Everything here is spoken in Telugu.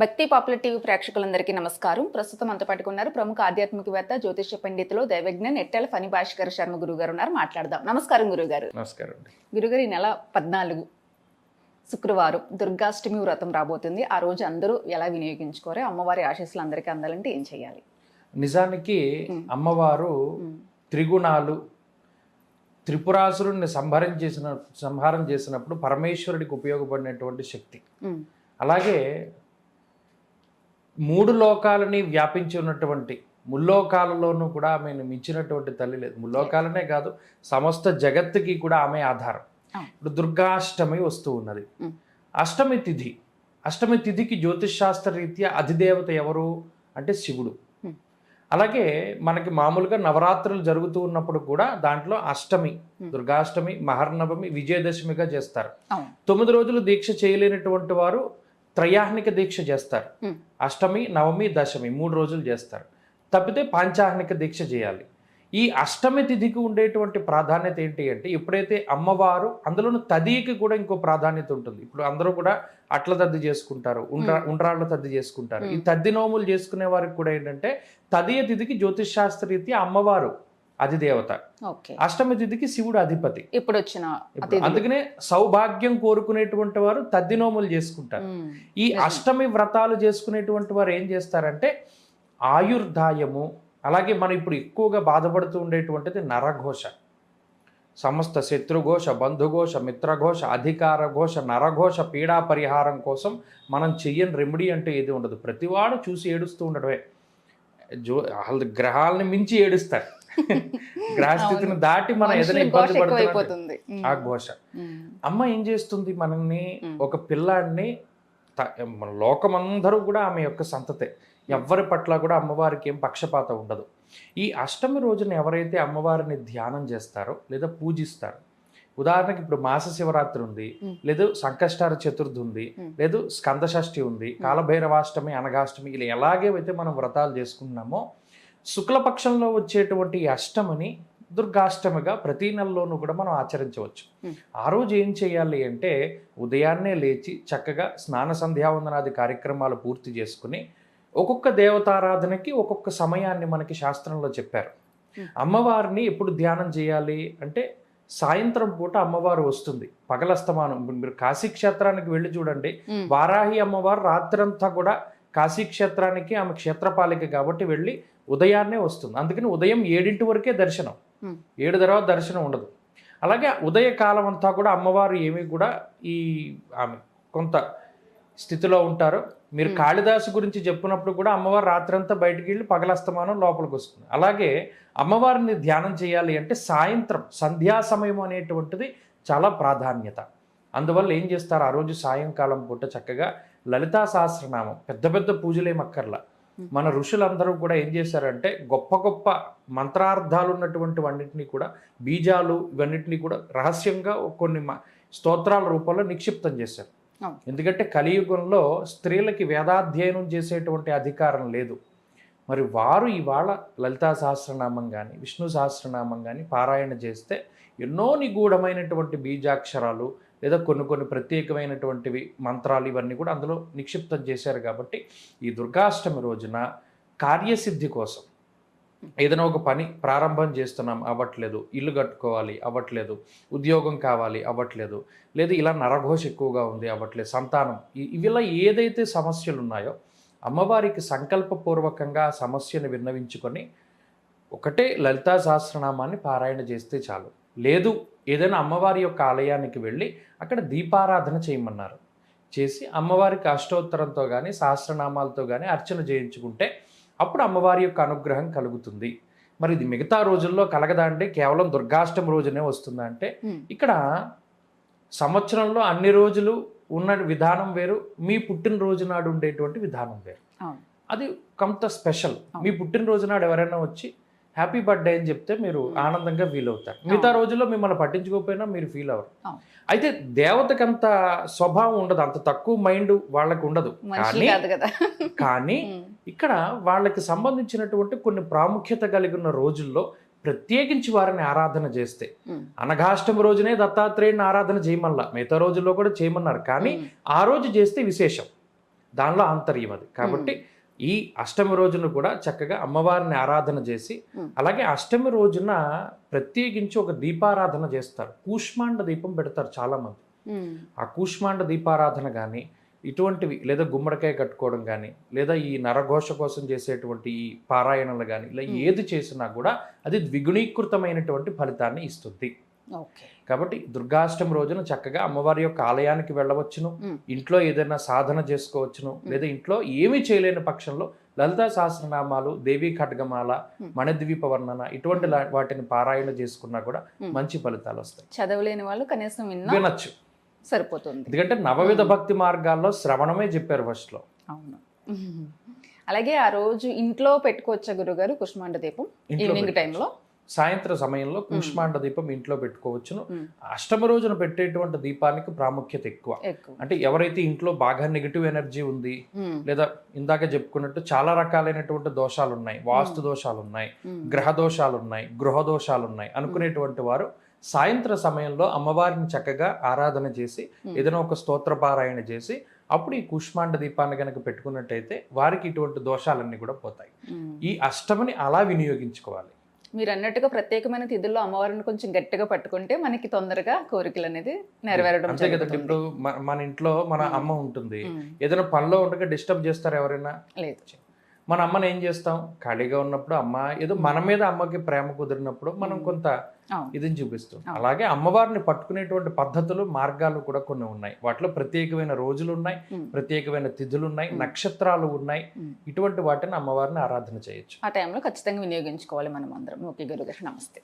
భక్తి పాపులర్ టీవీ ప్రేక్షకులందరికీ నమస్కారం. ప్రస్తుతం అంత పట్టుకున్నారు ప్రముఖ ఆధ్యాత్మికవేత్త జ్యోతిష పండితులు దైవజ్ఞ నెట్టెల ఫణి భాస్కర్ శర్మ గురువు గారు ఉన్నారు. మాట్లాడదాం. నమస్కారం గురుగారు. నమస్కారం గురుగారు ఈ నెల పద్నాలుగు శుక్రవారం దుర్గాష్టమి వ్రతం రాబోతుంది. ఆ రోజు అందరూ ఎలా వినియోగించుకోరే? అమ్మవారి ఆశీస్సులు అందరికీ అందాలంటే ఏం చేయాలి? నిజానికి అమ్మవారు త్రిగుణాలు త్రిపురాసురుణ్ణి సంహారం చేసిన సంహారం చేసినప్పుడు పరమేశ్వరుడికి ఉపయోగపడినటువంటి శక్తి. అలాగే మూడు లోకాలని వ్యాపించి ఉన్నటువంటి ముల్లోకాలలోనూ కూడా ఆమెను మించినటువంటి తల్లి లేదు ముల్లోకాలనే కాదు సమస్త జగత్తుకి కూడా ఆమె ఆధారం. ఇప్పుడు దుర్గాష్టమి వస్తూ ఉన్నది. అష్టమి తిథి అష్టమి తిథికి జ్యోతిష్ శాస్త్ర రీత్యా అధిదేవత ఎవరు అంటే శివుడు. అలాగే మనకి మామూలుగా నవరాత్రులు జరుగుతూ ఉన్నప్పుడు కూడా దాంట్లో అష్టమి. దుర్గాష్టమి మహర్నవమి విజయదశమిగా చేస్తారు తొమ్మిది రోజులు దీక్ష చేయలేనటువంటి వారు త్రయాహ్నిక దీక్ష చేస్తారు. అష్టమి నవమి దశమి మూడు రోజులు చేస్తారు. తప్పితే పాంచాహ్నిక దీక్ష చేయాలి. ఈ అష్టమి తిథికి ఉండేటువంటి ప్రాధాన్యత ఏంటి అంటే ఎప్పుడైతే అమ్మవారు అందులోనూ తదికి కూడా ఇంకో ప్రాధాన్యత ఉంటుంది. ఇప్పుడు అందరూ కూడా అట్ల తద్ది చేసుకుంటారు ఉండ్రా ఉండ్రాళ్ళ తద్ది చేసుకుంటారు. ఈ తద్ది నోములు చేసుకునే వారికి కూడా ఏంటంటే తదియ తిథికి జ్యోతిష్ శాస్త్ర రీత్యా అమ్మవారు అధిదేవత. ఓకే. అష్టమి తిథికి శివుడు అధిపతి. ఇప్పుడు వచ్చిన. అందుకనే సౌభాగ్యం కోరుకునేటువంటి వారు తద్ది నోములు చేసుకుంటారు ఈ. అష్టమి వ్రతాలు చేసుకునేటువంటి వారు ఏం చేస్తారంటే ఆయుర్దాయము అలాగే మనం ఇప్పుడు ఎక్కువగా బాధపడుతూ ఉండేటువంటిది నరఘోష. సమస్త శత్రుఘోష బంధుఘోష మిత్రఘోష అధికార ఘోష నరఘోష పీడా పరిహారం కోసం మనం చెయ్యని రెమెడీ అంటే ఏది ఉండదు. ప్రతివాడు చూసి ఏడుస్తూ ఉండడమే. జో వాళ్ళ గ్రహాలని మించి ఏడుస్తారు. గ్రహస్థితిని అవును. దాటి మనం ఏదైనా ఘోష ఇబ్బంది ఉమ్, ఆ ఘోష. అమ్మ ఏం చేస్తుంది? మనల్ని. ఒక పిల్లాడిని మన లోకమందరూ కూడా ఆమె యొక్క సంతతే. ఎవ్వరి పట్ల కూడా అమ్మవారికి ఏం పక్షపాతం ఉండదు. ఈ అష్టమి రోజున ఎవరైతే అమ్మవారిని ధ్యానం చేస్తారో లేదా పూజిస్తారో ఉదాహరణకి ఇప్పుడు మాస శివరాత్రి ఉంది. లేదు సంకష్టార చతుర్థి ఉంది. లేదు స్కంద షష్ఠి ఉంది కాలభైరవాష్టమి అనగాష్టమి ఇలా ఎలాగే అయితే మనం వ్రతాలు చేసుకుంటున్నామో శుక్లపక్షంలో వచ్చేటువంటి అష్టమిని దుర్గాష్టమిగా ప్రతి నెలలోనూ కూడా మనం ఆచరించవచ్చు. ఆ రోజు ఏం చేయాలి అంటే ఉదయాన్నే లేచి చక్కగా స్నాన సంధ్యావందనాది కార్యక్రమాలు పూర్తి చేసుకుని ఒక్కొక్క దేవతారాధనకి ఒక్కొక్క సమయాన్ని మనకి శాస్త్రంలో చెప్పారు. మ్మ్. అమ్మవారిని ఎప్పుడు ధ్యానం చేయాలి అంటే సాయంత్రం పూట అమ్మవారు వస్తుంది. పగలస్తమానం. మీరు కాశీ క్షేత్రానికి వెళ్ళి చూడండి. వారాహి అమ్మవారు రాత్రంతా కూడా కాశీ క్షేత్రానికి ఆమె క్షేత్రపాలిక కాబట్టి వెళ్ళి ఉదయాన్నే వస్తుంది. అందుకని ఉదయం ఏడింటి వరకే దర్శనం. ఏడు తర్వాత దర్శనం ఉండదు. అలాగే ఉదయ కాలం అంతా కూడా అమ్మవారు ఏమి కూడా ఈ ఆమె కొంత స్థితిలో ఉంటారు. మీరు. కాళిదాసు గురించి చెప్పినప్పుడు కూడా అమ్మవారు రాత్రంతా బయటికి వెళ్ళి పగలస్తమానం లోపలికి వస్తుంది. అలాగే అమ్మవారిని ధ్యానం చేయాలి అంటే సాయంత్రం సంధ్యా సమయం అనేటువంటిది చాలా ప్రాధాన్యత. అందువల్ల ఏం చేస్తారు ఆ రోజు సాయంకాలం పూట చక్కగా లలితా సహస్రనామం పెద్ద పెద్ద పూజలేమక్కర్లా. మన ఋషులందరూ కూడా ఏం చేశారంటే గొప్ప గొప్ప మంత్రార్థాలు ఉన్నటువంటి వన్నిటిని కూడా బీజాలు ఇవన్నిటిని కూడా రహస్యంగా కొన్ని స్తోత్రాల రూపంలో నిక్షిప్తం చేశారు. ఎందుకంటే కలియుగంలో స్త్రీలకి వేదాధ్యయనం చేసేటువంటి అధికారం లేదు మరి వారు ఇవాళ లలితా సహస్రనామం కానీ విష్ణు సహస్రనామం కానీ పారాయణ చేస్తే ఎన్నో నిగూఢమైనటువంటి బీజాక్షరాలు లేదా కొన్ని కొన్ని ప్రత్యేకమైనటువంటివి మంత్రాలు ఇవన్నీ కూడా అందులో నిక్షిప్తం చేశారు కాబట్టి ఈ దుర్గాష్టమి రోజున కార్యసిద్ధి కోసం ఏదైనా ఒక పని ప్రారంభం చేస్తున్నాం అవ్వట్లేదు ఇల్లు కట్టుకోవాలి అవ్వట్లేదు ఉద్యోగం కావాలి అవ్వట్లేదు లేదు ఇలా నరఘోష ఎక్కువగా ఉంది అవ్వట్లేదు సంతానం ఇవిలా ఏదైతే సమస్యలు ఉన్నాయో అమ్మవారికి సంకల్పపూర్వకంగా సమస్యను విన్నవించుకొని ఒకటే లలితా సహస్రనామాన్ని పారాయణ చేస్తే చాలు. లేదు ఏదైనా అమ్మవారి యొక్క ఆలయానికి వెళ్ళి అక్కడ దీపారాధన చేయమన్నారు. చేసి అమ్మవారికి అష్టోత్తరంతో కానీ సహస్రనామాలతో కానీ అర్చన చేయించుకుంటే అప్పుడు అమ్మవారి యొక్క అనుగ్రహం కలుగుతుంది. మరి ఇది మిగతా రోజుల్లో కలగదా అంటే కేవలం దుర్గాష్టమి రోజునే వస్తుందా అంటే ఇక్కడ సంవత్సరంలో అన్ని రోజులు ఉన్న విధానం వేరు మీ పుట్టినరోజు నాడు ఉండేటువంటి విధానం వేరు. అది కొంత స్పెషల్. మీ పుట్టినరోజు నాడు ఎవరైనా వచ్చి హ్యాపీ బర్త్డే అని చెప్తే మీరు ఆనందంగా ఫీల్ అవుతారు. మిగతా రోజుల్లో మిమ్మల్ని పట్టించుకోకపోయినా మీరు ఫీల్ అవ్వరు. అయితే దేవతకి అంత స్వభావం ఉండదు అంత తక్కువ మైండ్ వాళ్ళకి ఉండదు. కానీ కానీ ఇక్కడ వాళ్ళకి సంబంధించినటువంటి కొన్ని ప్రాముఖ్యత కలిగిన రోజుల్లో ప్రత్యేకించి వారిని ఆరాధన చేస్తే అనఘాష్టమి రోజునే దత్తాత్రేయుని ఆరాధన చేయమల్లా. మిగతా రోజుల్లో కూడా చేయమన్నారు. కానీ ఆ రోజు చేస్తే విశేషం. దానిలో ఆంతర్యం అది. కాబట్టి ఈ అష్టమి రోజున కూడా చక్కగా అమ్మవారిని ఆరాధన చేసి. అలాగే అష్టమి రోజున ప్రత్యేకించి ఒక దీపారాధన చేస్తారు కూష్మాండ దీపం పెడతారు చాలా మంది ఆ కూష్మాండ దీపారాధన కానీ ఇటువంటివి లేదా గుమ్మడికాయ కట్టుకోవడం కానీ లేదా ఈ నరఘోష కోసం చేసేటువంటి ఈ పారాయణలు కానీ ఇలా. ఏది చేసినా కూడా అది ద్విగుణీకృతమైనటువంటి ఫలితాన్ని ఇస్తుంది కాబట్టి దుర్గాష్టమి రోజున చక్కగా అమ్మవారి యొక్క ఆలయానికి వెళ్ళవచ్చును. ఇంట్లో ఏదైనా సాధన చేసుకోవచ్చును లేదా ఇంట్లో ఏమీ చేయలేని పక్షంలో లలితా సహస్రనామాలు దేవీ ఖడ్గమాల. మణిద్వీప వర్ణన ఇటువంటి వాటిని పారాయణ చేసుకున్నా కూడా. మంచి ఫలితాలు వస్తాయి చదవలేని వాళ్ళు కనీసం వినొచ్చు సరిపోతుంది ఎందుకంటే నవవిధ. భక్తి మార్గాల్లో శ్రవణమే చెప్పారు ఫస్ట్లో అవును. అలాగే ఆ రోజు ఇంట్లో పెట్టుకోవచ్చా గురుగారు కుష్మాండ దీపం ఈవినింగ్. టైంలో సాయంత్రం సమయంలో కూష్మాండ దీపం ఇంట్లో పెట్టుకోవచ్చును. అష్టమ రోజున పెట్టేటువంటి దీపానికి ప్రాముఖ్యత ఎక్కువ. అంటే ఎవరైతే ఇంట్లో బాగా నెగిటివ్ ఎనర్జీ ఉంది లేదా ఇందాక చెప్పుకున్నట్టు చాలా రకాలైనటువంటి దోషాలు ఉన్నాయి వాస్తు దోషాలు ఉన్నాయి గ్రహ దోషాలు ఉన్నాయి గృహ దోషాలు ఉన్నాయి అనుకునేటువంటి వారు సాయంత్ర సమయంలో అమ్మవారిని చక్కగా ఆరాధన చేసి. ఏదైనా ఒక స్తోత్ర పారాయణ చేసి అప్పుడు ఈ కుష్మాండ దీపాన్ని కనుక పెట్టుకున్నట్టయితే వారికి ఇటువంటి దోషాలన్నీ కూడా పోతాయి. ఈ అష్టమిని అలా వినియోగించుకోవాలి. మీరు అన్నట్టుగా ప్రత్యేకమైన తిథుల్లో అమ్మవారిని కొంచెం గట్టిగా పట్టుకుంటే మనకి తొందరగా కోరికలు అనేది నెరవేరడం అంతే జరుగుతుంది. ఇప్పుడు మన ఇంట్లో మన. అమ్మ ఉంటుంది ఏదైనా పనిలో ఉండగా డిస్టర్బ్ చేస్తారు ఎవరైనా లేదు మన అమ్మని ఏం చేస్తాం? ఖాళీగా ఉన్నప్పుడు అమ్మ ఏదో మన మీద అమ్మకి ప్రేమ కుదిరినప్పుడు మనం. కొంత ఇదని చూపిస్తాం. అలాగే అమ్మవారిని పట్టుకునేటువంటి పద్ధతులు మార్గాలు కూడా కొన్ని ఉన్నాయి. వాటిలో ప్రత్యేకమైన రోజులు ఉన్నాయి ప్రత్యేకమైన తిథులు ఉన్నాయి. నక్షత్రాలు ఉన్నాయి. ఇటువంటి వాటిని అమ్మవారిని ఆరాధన చేయొచ్చు. ఆ టైంలో ఖచ్చితంగా వినియోగించుకోవాలి మనం అందరం. ఓకే గురుగారు నమస్తే.